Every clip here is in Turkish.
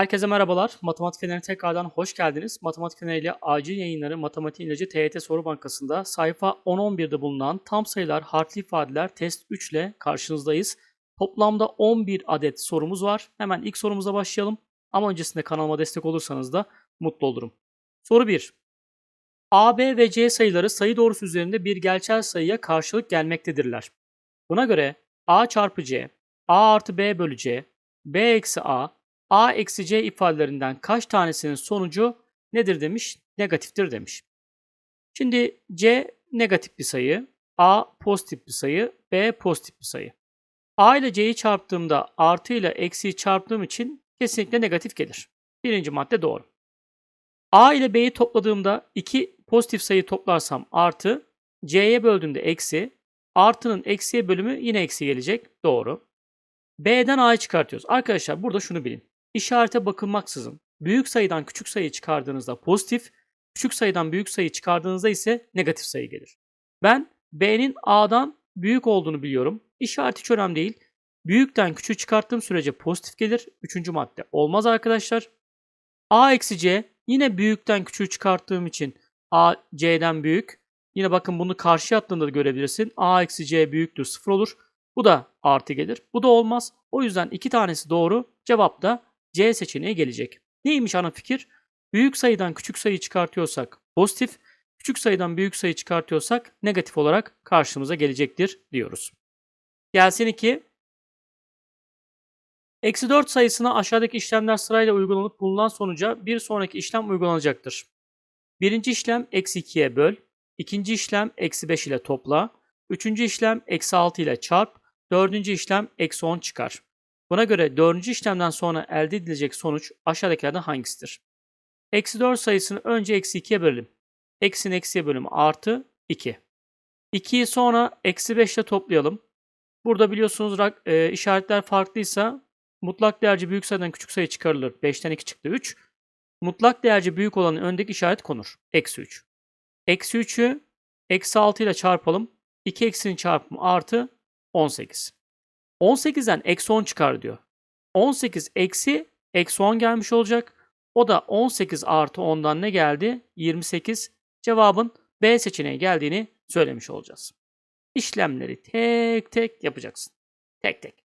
Herkese merhabalar. Matematik Feneri tekrardan hoş geldiniz. Matematik Feneri acil yayınları Matematik İlacı TYT Soru Bankası'nda sayfa 10-11'de bulunan tam sayılar, harfli ifadeler test 3 ile karşınızdayız. Toplamda 11 adet sorumuz var. Hemen ilk sorumuza başlayalım. Ama öncesinde kanalıma destek olursanız da mutlu olurum. Soru 1. A, B ve C sayıları sayı doğrusu üzerinde bir gerçel sayıya karşılık gelmektedirler. Buna göre A çarpı C, A artı B bölü C, B eksi A, A eksi C ifadelerinden kaç tanesinin sonucu nedir demiş? Negatiftir demiş. Şimdi C negatif bir sayı, A pozitif bir sayı, B pozitif bir sayı. A ile C'yi çarptığımda artı ile eksiyi çarptığım için kesinlikle negatif gelir. Birinci madde doğru. A ile B'yi topladığımda iki pozitif sayı toplarsam artı, C'ye böldüğümde eksi, artının eksiye bölümü yine eksi gelecek. Doğru. B'den A'yı çıkartıyoruz. Arkadaşlar burada şunu bilin. İşarete bakılmaksızın büyük sayıdan küçük sayı çıkardığınızda pozitif, küçük sayıdan büyük sayı çıkardığınızda ise negatif sayı gelir. Ben B'nin A'dan büyük olduğunu biliyorum. İşaret hiç önemli değil. Büyükten küçüğü çıkarttığım sürece pozitif gelir. Üçüncü madde olmaz arkadaşlar. A eksi C yine büyükten küçüğü çıkarttığım için A C'den büyük. Yine bakın bunu karşıya attığında da görebilirsin. A eksi C büyüktür sıfır olur. Bu da artı gelir. Bu da olmaz. O yüzden iki tanesi doğru. Cevap da C seçeneği gelecek. Neymiş ana fikir? Büyük sayıdan küçük sayı çıkartıyorsak pozitif, küçük sayıdan büyük sayı çıkartıyorsak negatif olarak karşımıza gelecektir diyoruz. Gelsin 2. Eksi 4 sayısına aşağıdaki işlemler sırayla uygulanıp bulunan sonuca bir sonraki işlem uygulanacaktır. Birinci işlem eksi 2'ye böl, ikinci işlem eksi 5 ile topla, üçüncü işlem eksi 6 ile çarp, dördüncü işlem eksi 10 çıkar. Buna göre dördüncü işlemden sonra elde edilecek sonuç aşağıdakilerden hangisidir? Eksi 4 sayısını önce eksi 2'ye bölelim. Eksinin eksiye bölümü artı 2. 2'yi sonra eksi 5 ile toplayalım. Burada biliyorsunuz e, işaretler farklıysa mutlak değerci büyük sayıdan küçük sayı çıkarılır. 5'ten 2 çıktı 3. Mutlak değerci büyük olanın öndeki işaret konur. Eksi 3. Eksi 3'ü eksi 6 ile çarpalım. 2 eksinin çarpımı artı 18. 18'den eksi 10 çıkar diyor. 18 eksi eksi 10 gelmiş olacak. O da 18 artı 10'dan ne geldi? 28. Cevabın B seçeneği geldiğini söylemiş olacağız. İşlemleri tek tek yapacaksın. Tek tek.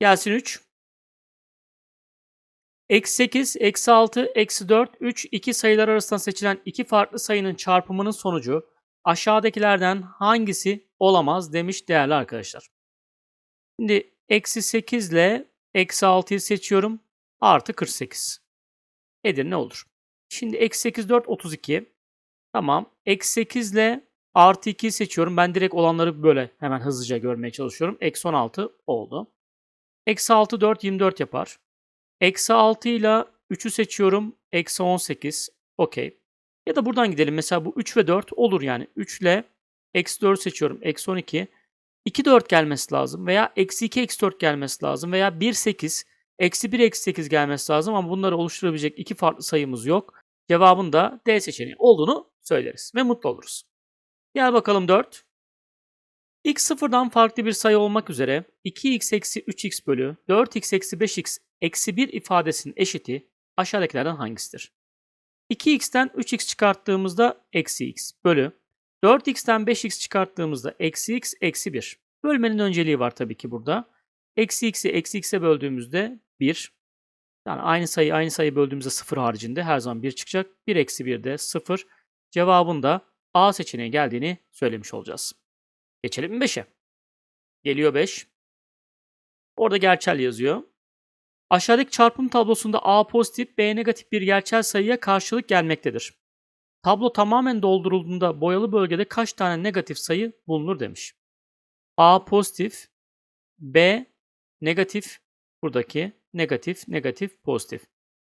Gelsin 3. Eksi 8, eksi 6, eksi 4, 3, 2 sayılar arasında seçilen iki farklı sayının çarpımının sonucu aşağıdakilerden hangisi olamaz demiş değerli arkadaşlar. Şimdi eksi 8 ile eksi 6'yı seçiyorum. Artı 48. Edir ne olur? Şimdi eksi 8, 4, 32. Tamam. Eksi 8 ile artı 2'yi seçiyorum. Ben direkt olanları böyle hemen hızlıca görmeye çalışıyorum. Eksi 16 oldu. Eksi 6, 4, 24 yapar. Eksi 6 ile 3'ü seçiyorum. Eksi 18. Okey. Ya da buradan gidelim. Mesela bu 3 ve 4 olur yani. 3 ile eksi 4 seçiyorum. Eksi 12. 2 4 gelmesi lazım veya eksi 2 eksi 4 gelmesi lazım veya 1 8 eksi 1 eksi 8 gelmesi lazım ama bunları oluşturabilecek iki farklı sayımız yok. Cevabın da D seçeneği olduğunu söyleriz ve mutlu oluruz. Gel bakalım 4. x sıfırdan farklı bir sayı olmak üzere 2x eksi 3x bölü 4x eksi 5x eksi 1 ifadesinin eşiti aşağıdakilerden hangisidir? 2x'ten 3x çıkarttığımızda eksi x bölü 4x'ten 5x çıkarttığımızda eksi x eksi 1. Bölmenin önceliği var tabii ki burada. Eksi x'i eksi x'e böldüğümüzde 1. Yani aynı sayı aynı sayı böldüğümüzde 0 haricinde her zaman 1 çıkacak. 1 eksi 1 de 0. Cevabın da A seçeneği geldiğini söylemiş olacağız. Geçelim 5'e. Geliyor 5. Orada gerçel yazıyor. Aşağıdaki çarpım tablosunda A pozitif, B negatif bir gerçel sayıya karşılık gelmektedir. Tablo tamamen doldurulduğunda boyalı bölgede kaç tane negatif sayı bulunur demiş. A pozitif, B negatif, buradaki negatif, negatif, pozitif.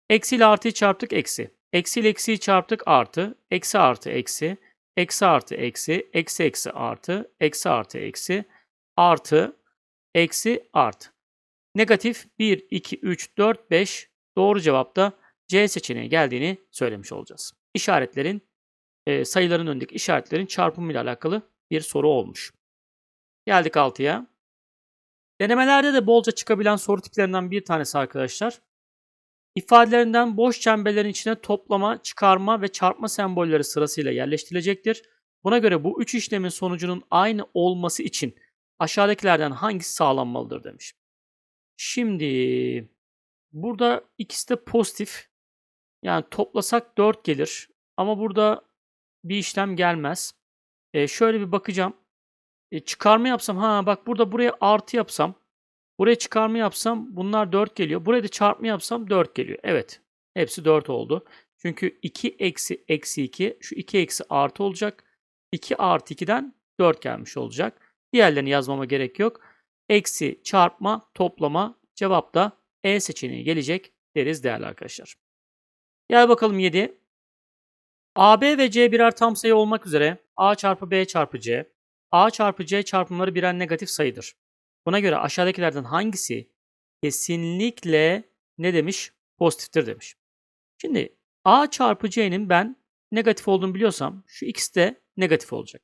Eksi ile artıyı çarptık eksi. Eksi ile eksiyi çarptık artı. Eksi artı eksi. Eksi artı eksi. Eksi eksi artı. Eksi artı eksi. Artı. Eksi artı. Negatif 1, 2, 3, 4, 5. Doğru cevap da C seçeneği geldiğini söylemiş olacağız işaretlerin e, sayıların önündeki işaretlerin çarpımı ile alakalı bir soru olmuş. Geldik 6'ya. Denemelerde de bolca çıkabilen soru tiplerinden bir tanesi arkadaşlar. ifadelerinden boş çemberlerin içine toplama, çıkarma ve çarpma sembolleri sırasıyla yerleştirilecektir. Buna göre bu üç işlemin sonucunun aynı olması için aşağıdakilerden hangisi sağlanmalıdır demiş. Şimdi burada ikisi de pozitif. Yani toplasak 4 gelir. Ama burada bir işlem gelmez. E, şöyle bir bakacağım. E, çıkarma yapsam ha bak burada buraya artı yapsam buraya çıkarma yapsam bunlar 4 geliyor. Buraya da çarpma yapsam 4 geliyor. Evet. Hepsi 4 oldu. Çünkü 2 eksi eksi 2 şu 2 eksi artı olacak. 2 artı 2'den 4 gelmiş olacak. Diğerlerini yazmama gerek yok. Eksi, çarpma, toplama cevap da E seçeneği gelecek deriz değerli arkadaşlar. Gel bakalım 7. AB ve C birer tam sayı olmak üzere A çarpı B çarpı C, A çarpı C çarpımları birer negatif sayıdır. Buna göre aşağıdakilerden hangisi kesinlikle ne demiş? Pozitiftir demiş. Şimdi A çarpı C'nin ben negatif olduğunu biliyorsam şu ikisi de negatif olacak.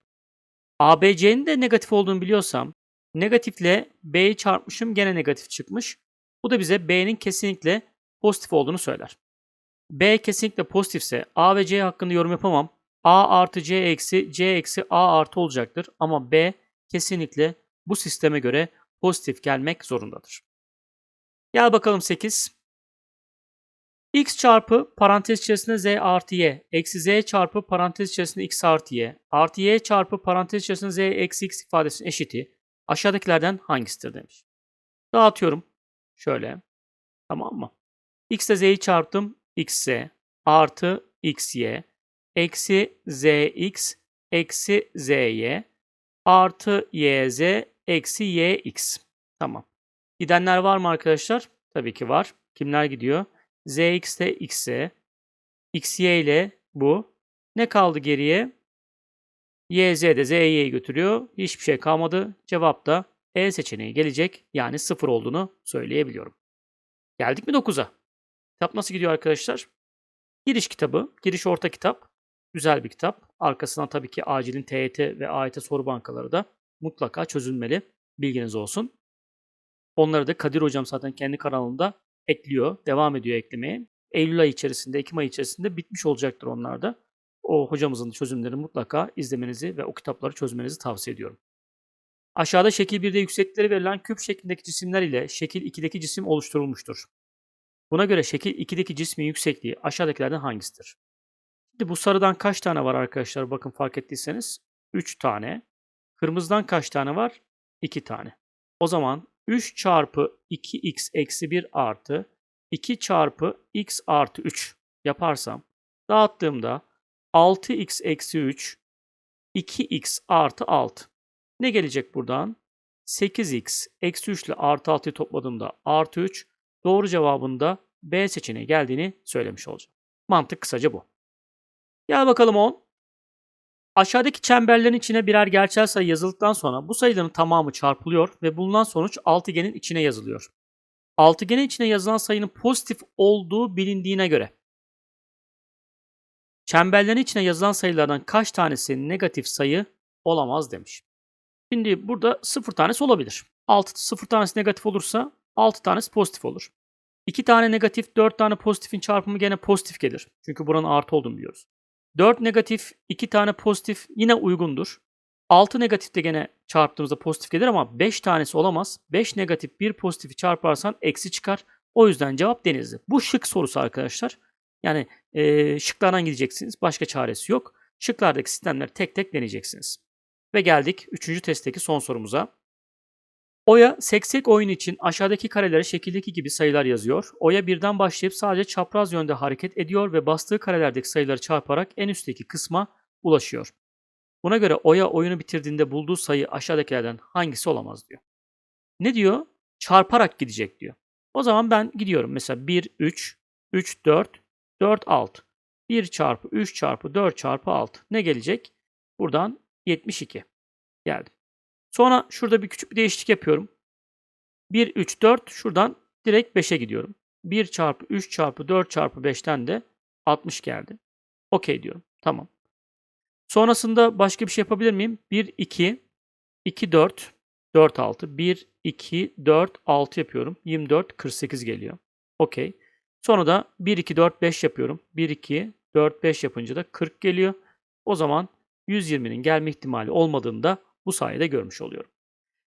ABC'nin de negatif olduğunu biliyorsam negatifle B'yi çarpmışım gene negatif çıkmış. Bu da bize B'nin kesinlikle pozitif olduğunu söyler. B kesinlikle pozitifse A ve C hakkında yorum yapamam. A artı C eksi C eksi A artı olacaktır. Ama B kesinlikle bu sisteme göre pozitif gelmek zorundadır. Gel bakalım 8. x çarpı parantez içerisinde z artı y eksi z çarpı parantez içerisinde x artı y artı y çarpı parantez içerisinde z eksi x ifadesinin eşiti aşağıdakilerden hangisidir demiş. Dağıtıyorum. Şöyle. Tamam mı? x ile z'yi çarptım. Xz artı xy eksi zx eksi zy artı yz eksi yx. Tamam. Gidenler var mı arkadaşlar? Tabii ki var. Kimler gidiyor? zx ile xz, xy ile bu. Ne kaldı geriye? yz de zy'yi götürüyor. Hiçbir şey kalmadı. Cevap da E seçeneği gelecek. Yani 0 olduğunu söyleyebiliyorum. Geldik mi 9'a? Kitap nasıl gidiyor arkadaşlar? Giriş kitabı, giriş orta kitap. Güzel bir kitap. Arkasına tabii ki acilin TYT ve AYT soru bankaları da mutlaka çözülmeli. Bilginiz olsun. Onları da Kadir Hocam zaten kendi kanalında ekliyor. Devam ediyor eklemeye. Eylül ayı içerisinde, Ekim ayı içerisinde bitmiş olacaktır onlar da. O hocamızın çözümlerini mutlaka izlemenizi ve o kitapları çözmenizi tavsiye ediyorum. Aşağıda şekil 1'de yükseklikleri verilen küp şeklindeki cisimler ile şekil 2'deki cisim oluşturulmuştur. Buna göre şekil 2'deki cismin yüksekliği aşağıdakilerden hangisidir? Şimdi bu sarıdan kaç tane var arkadaşlar? Bakın fark ettiyseniz 3 tane. Kırmızıdan kaç tane var? 2 tane. O zaman 3 çarpı 2x eksi 1 artı 2 çarpı x artı 3 yaparsam dağıttığımda 6x eksi 3 2x artı 6. Ne gelecek buradan? 8x eksi 3 ile artı 6'yı topladığımda artı 3 doğru cevabında B seçeneği geldiğini söylemiş olacağım. Mantık kısaca bu. Gel bakalım 10. Aşağıdaki çemberlerin içine birer gerçel sayı yazıldıktan sonra bu sayıların tamamı çarpılıyor ve bulunan sonuç altıgenin içine yazılıyor. Altıgenin içine yazılan sayının pozitif olduğu bilindiğine göre çemberlerin içine yazılan sayılardan kaç tanesi negatif sayı olamaz demiş. Şimdi burada 0 tanesi olabilir. 6 0 tanesi negatif olursa 6 tanesi pozitif olur. 2 tane negatif, 4 tane pozitifin çarpımı gene pozitif gelir. Çünkü buranın artı olduğunu biliyoruz. 4 negatif, 2 tane pozitif yine uygundur. 6 negatif de gene çarptığımızda pozitif gelir ama 5 tanesi olamaz. 5 negatif, 1 pozitifi çarparsan eksi çıkar. O yüzden cevap denizli. Bu şık sorusu arkadaşlar. Yani e, şıklardan gideceksiniz. Başka çaresi yok. Şıklardaki sistemleri tek tek deneyeceksiniz. Ve geldik 3. testteki son sorumuza. Oya seksek oyun için aşağıdaki karelere şekildeki gibi sayılar yazıyor. Oya birden başlayıp sadece çapraz yönde hareket ediyor ve bastığı karelerdeki sayıları çarparak en üstteki kısma ulaşıyor. Buna göre Oya oyunu bitirdiğinde bulduğu sayı aşağıdakilerden hangisi olamaz diyor. Ne diyor? Çarparak gidecek diyor. O zaman ben gidiyorum. Mesela 1, 3, 3, 4, 4, 6. 1 çarpı 3 çarpı 4 çarpı 6. Ne gelecek? Buradan 72. Geldim. Sonra şurada bir küçük bir değişiklik yapıyorum. 1, 3, 4 şuradan direkt 5'e gidiyorum. 1 çarpı 3 çarpı 4 çarpı 5'ten de 60 geldi. Okey diyorum. Tamam. Sonrasında başka bir şey yapabilir miyim? 1, 2, 2, 4, 4, 6. 1, 2, 4, 6 yapıyorum. 24, 48 geliyor. Okey. Sonra da 1, 2, 4, 5 yapıyorum. 1, 2, 4, 5 yapınca da 40 geliyor. O zaman 120'nin gelme ihtimali olmadığını da bu sayede görmüş oluyorum.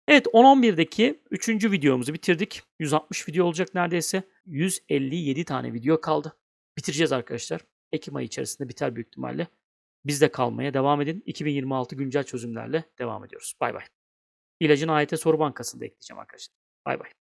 Evet 10-11'deki 3. videomuzu bitirdik. 160 video olacak neredeyse. 157 tane video kaldı. Bitireceğiz arkadaşlar. Ekim ayı içerisinde biter büyük ihtimalle. Bizde kalmaya devam edin. 2026 güncel çözümlerle devam ediyoruz. Bay bay. İlacın AYT soru bankasında ekleyeceğim arkadaşlar. Bay bay.